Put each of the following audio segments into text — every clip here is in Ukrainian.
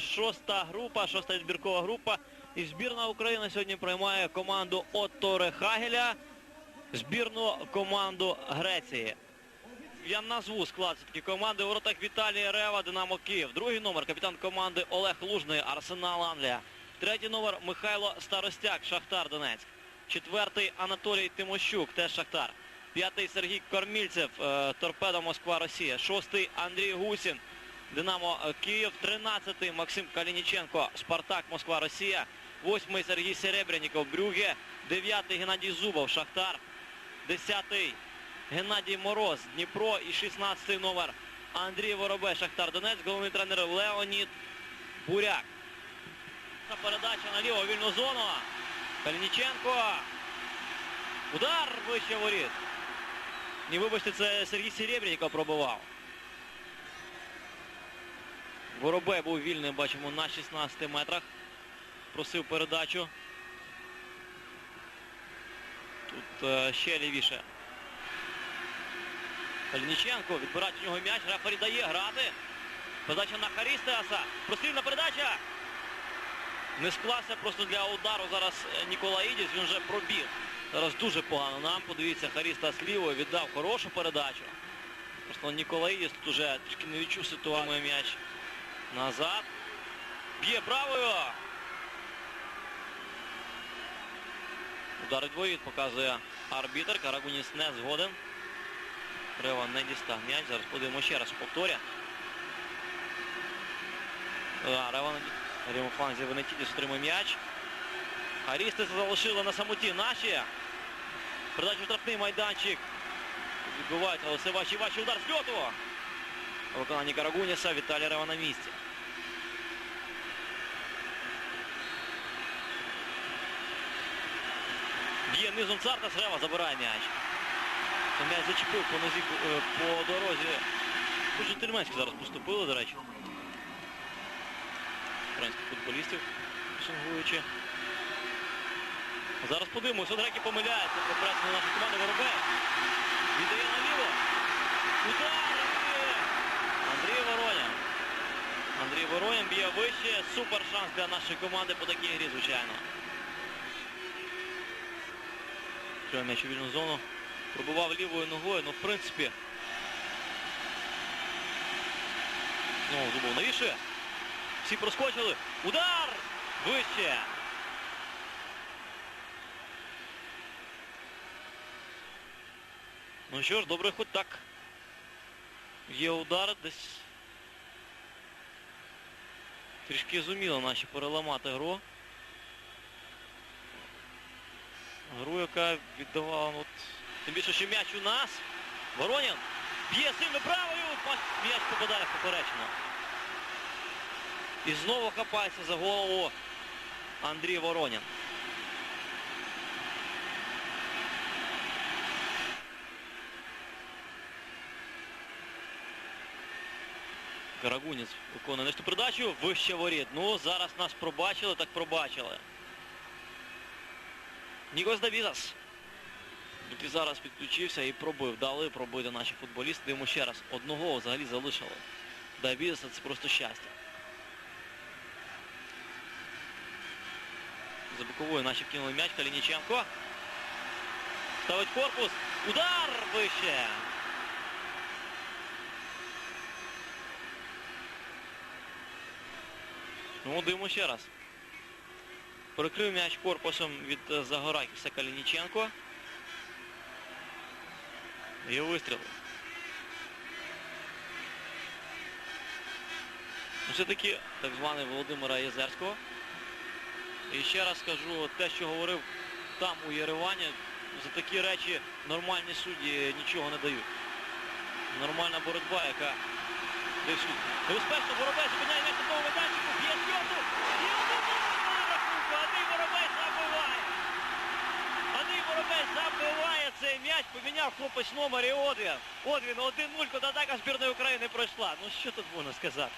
шоста група, шоста відбіркова група. І збірна України сьогодні приймає команду Отто Хагеля, збірну команду Греції. Я назву склад все-таки команди воротах Віталій Рева, Динамо Київ. Другий номер капітан команди Олег Лужний, Арсенал Англія. Третій номер Михайло Старостяк, Шахтар Донецьк. Четвертий Анатолій Тимощук, теж Шахтар. П'ятий Сергій Кормільцев, е, Торпедо Москва Росія. Шостий Андрій Гусін, Динамо е, Київ. Тринадцятий Максим Калініченко, Спартак Москва Росія. Восьмий Сергій Серебряніков, Брюге. Дев'ятий Геннадій Зубов, Шахтар. Десятий Геннадій Мороз, Дніпро і 16-й номер Андрій Воробей, Шахтар Донецьк, головний тренер Леонід Буряк. Передача наліво, вільну зону. Калініченко. Удар вище воріт. Ні, вибачте, це Сергій Серебряніков пробивав. Воробей був вільний, бачимо, на 16 метрах. Просив передачу. Тут е, ще лівіше. Калініченко відбирає у нього м'яч, рефері дає грати. Передача на Харістеаса. Прострільна передача. Не склався просто для удару зараз е, Ніколаїдіс, він вже пробіг. Зараз дуже погано нам. Подивіться, Харістас лівою віддав хорошу передачу. Просто Ніколаїдіс тут уже трішки не відчув ситуацію м'яч. Назад. Б'є правою. Удар відворіт показує арбітр. Карагуніс не згоден. Рева не дістав м'яч. Зараз подивимо ще раз. А, Рева фланзі Венетідіс отримує м'яч. Арістис залишили на самоті наші. Передача в штрафний майданчик. Відбувається, але це ваші ваші удар з льоту. Виконанні Карагуніса Віталій Рева на місці. Б'є низом Цартас, Рева забирає м'яч. М'яч зачепив по нозі е, по дорозі. Дуже Тельменські зараз поступили, до речі. Українських футболістів, шангуючи. Зараз подивимося, Греки помиляється по пресу на нашу команду Воробей. Віддає наліво. Удар! Андрій! Андрій Воронін. Андрій Воронін б'є вище. Супер шанс для нашої команди по такій грі, звичайно. М'яч у вільну зону. Пробував лівою ногою, ну в принципі. Знову зубов навішує. Всі проскочили. Удар! Вище! Ну що ж, добре, хоч так. Є удар десь. Трішки зуміли наші переламати гру. Гру, яка віддавала, ну, от, тим більше, що м'яч у нас. Воронін б'є сильно правою, м'яч попадає в поперечину. І знову хапається за голову Андрій Воронін. Карагунець виконує нижню передачу, вище воріт. Ну, зараз нас пробачили, так пробачили. Нікос Давідас. Зараз підключився і пробив. Дали пробити наші футболісти. Дивимо ще раз. Одного взагалі залишили. Давідаса це просто щастя. За боковою наші вкинули м'яч. Калініченко. Ставить корпус. Удар вище. Ну, дивимо ще раз. Перекрив м'яч корпусом від е, Загораківса Калініченко. І вистріл. Ну, Все-таки так званий Володимира Єзерського. І ще раз скажу, те, що говорив там у Єревані, за такі речі нормальні судді нічого не дають. Нормальна боротьба, яка десь. Небезпечно, Воробей зупиняє м'яч на тому майданчику, б'є з льоту. І один на рахунку. Андрій Воробей забиває. Андрій Воробей забиває цей поміняв хлопець номер і от він. 1-0, контратака збірної України пройшла. Ну що тут можна сказати?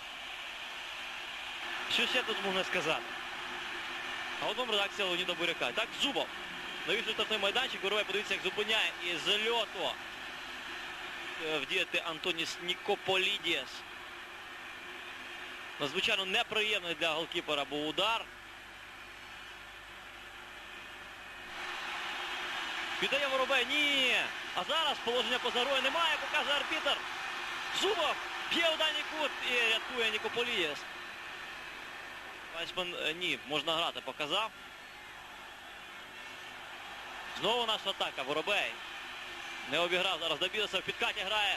Що ще тут можна сказати? А одному редакція Леоніда Буряка. Так, Зубов. Навіщо штрафний майданчик, Воробей подивіться, як зупиняє і з льоту е, вдіяти Антоніс Нікополідіс. Надзвичайно неприємний для голкіпера був удар. Віддає Воробей. Ні. А зараз положення поза грою немає, показує арбітр. Зубов б'є у дальній кут і рятує Нікополієс. Вайсман е, ні, можна грати, показав. Знову наша атака. Воробей. Не обіграв зараз до В підкаті грає.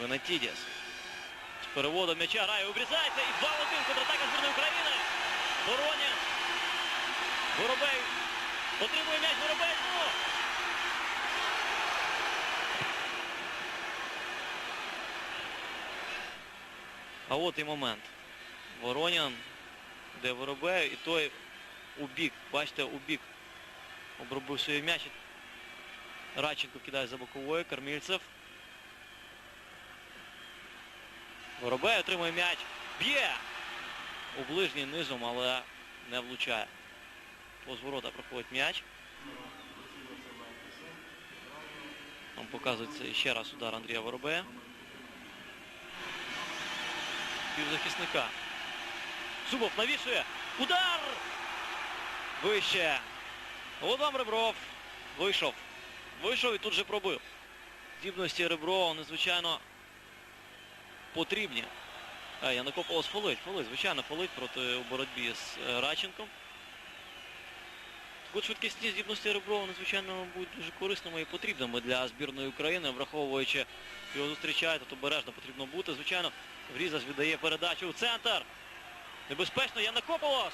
Венетідіс. З переводом м'яча грає, обрізається і 2-1 контратака збірної України. Воронін. Воробей. Отримує м'яч Воробей. Ну! А от і момент. Воронін, де Воробей, і той у бік. Бачите, у бік обробив свій м'яч. Радченко кидає за боковою, Кармільцев. Воробей отримує м'яч. Б'є! У ближній низом, але не влучає. Повз ворота проходить м'яч. Нам показується ще раз удар Андрія Воробея. Півзахисника. Зубов навішує. Удар! Вище. Володимир Ребров вийшов. Вийшов і тут же пробив. Здібності Реброва надзвичайно потрібні. А, я накопував фолить, фолить, звичайно, фолить проти у боротьбі з е, Радченком. Так швидкісні здібності Реброва надзвичайно будуть дуже корисними і потрібними для збірної України, враховуючи його зустрічає, тут обережно потрібно бути. Звичайно, Врізас віддає передачу у центр. Небезпечно, Янакополос.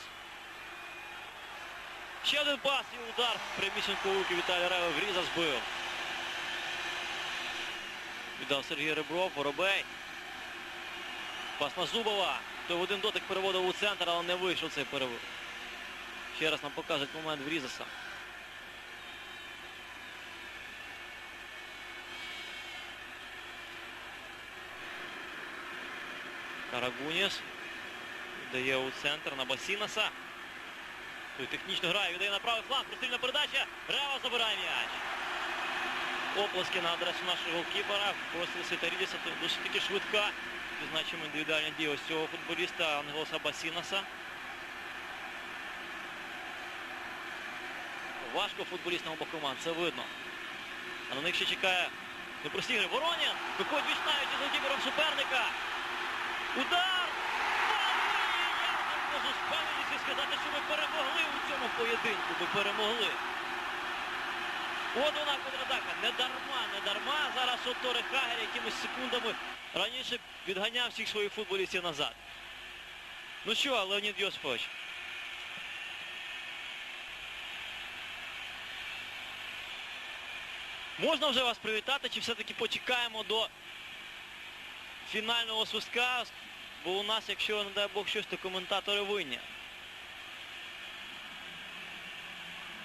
Ще один пас і удар прямісінько у руки Віталія Рева. Вріза збив. Віддав Сергій Ребров, Воробей. Пас на Зубова. Той в один дотик переводив у центр, але не вийшов цей перевод. Ще раз нам покажуть момент Врізаса. Карагуніс. Дає у центр на Басінаса. Той технічно грає, віддає на правий фланг, прострільна передача. Рева забирає м'яч. Оплески на адресу нашого голкіпера. Просили Тарідіса, досить таки швидка. Відзначимо індивідуальні дії ось цього футболіста Ангелоса Басінаса. Важко футболістам обох команд, це видно. А на них ще чекає непрості гри. Воронін виходить віч навіть із голкіпером суперника. Удар! Я можу з певністю сказати, що ми перемогли у цьому поєдинку. Ми перемогли. От вона контратака. Не дарма, не дарма. Зараз Оторе Хагер якимись секундами раніше відганяв всіх своїх футболістів назад. Ну що, Леонід Йосипович? Можна вже вас привітати, чи все-таки почекаємо до фінального свистка, бо у нас, якщо, не дай Бог, щось, то коментатори винні.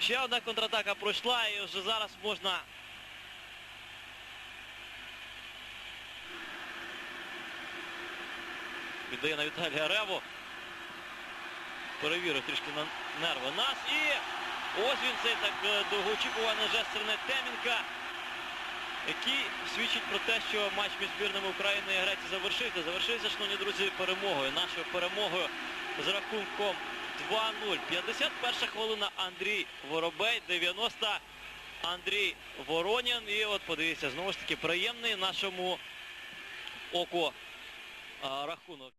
Ще одна контратака пройшла і вже зараз можна віддає на Віталія Реву. Перевірив трішки на нерви нас. І ось він цей так е, довгоочікуваний жест Серне Темінка, який свідчить про те, що матч між збірними України і Греції завершився. Завершився, шановні друзі, перемогою. Нашою перемогою з рахунком 2-0. 51 хвилина Андрій Воробей, 90 Андрій Воронін. І от подивіться, знову ж таки, приємний нашому оку рахунок.